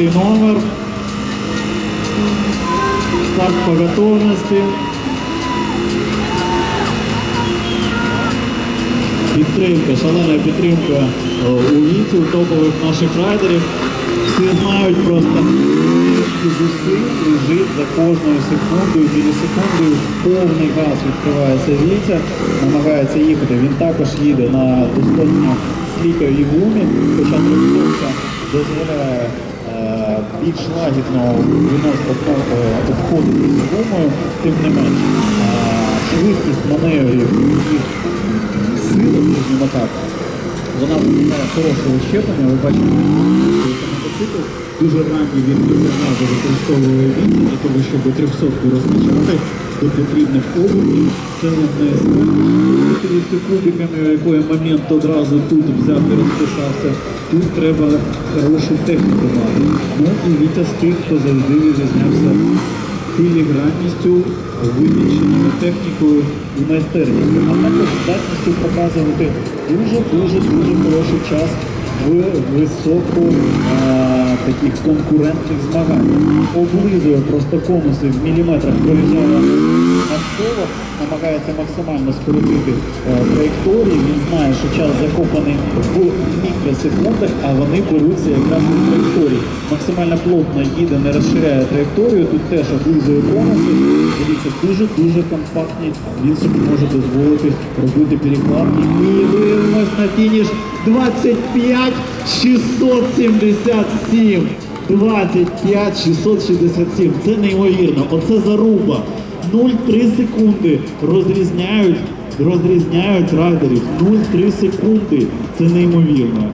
Дев'ятий номер. Старт по готовності. Підтримка, шалена підтримка е, у віці, у топових наших райдерів. Всі знають просто зусиль лежить за кожною секундою, мілісекундою. Повний газ відкривається віця, намагається їхати. Він також їде на достатньо сліпій гумі, хоча трьохсотка дозволяє більш лагідно обходити з гумою, тим не менш. Е, швидкість маневрів і сила, скажімо так, вона вимагає хорошого щеплення. Ви бачите, мотоцикл дуже ранній він дуже використовує він для того, щоб 300 розпочати до потрібних обертів. Це не скажете кубиками, в якої момент одразу тут взяти розписався. Тут треба хорошу техніку мати. Ну і Вітя з тих, хто завжди відрізнявся філігранністю, вивіченою технікою і майстерністю, а також здатністю показувати дуже-дуже дуже хороший час в високо е, таких конкурентних змаганнях. Облизує просто конуси в міліметрах навколо, намагається максимально скоротити е, траєкторії. Він знає, що час закопаний в мікросекундах, а вони беруться якраз від траєкторії. Максимально плотно їде, не розширяє траєкторію. Тут теж облизує конуси. Дивіться, дуже-дуже компактні. Він собі може дозволити робити перекладки. І виявимось на фініш 25 677. 25 667. Це неймовірно. Оце заруба. 0,3 секунди розрізняють, розрізняють райдерів. 0,3 секунди. Це неймовірно.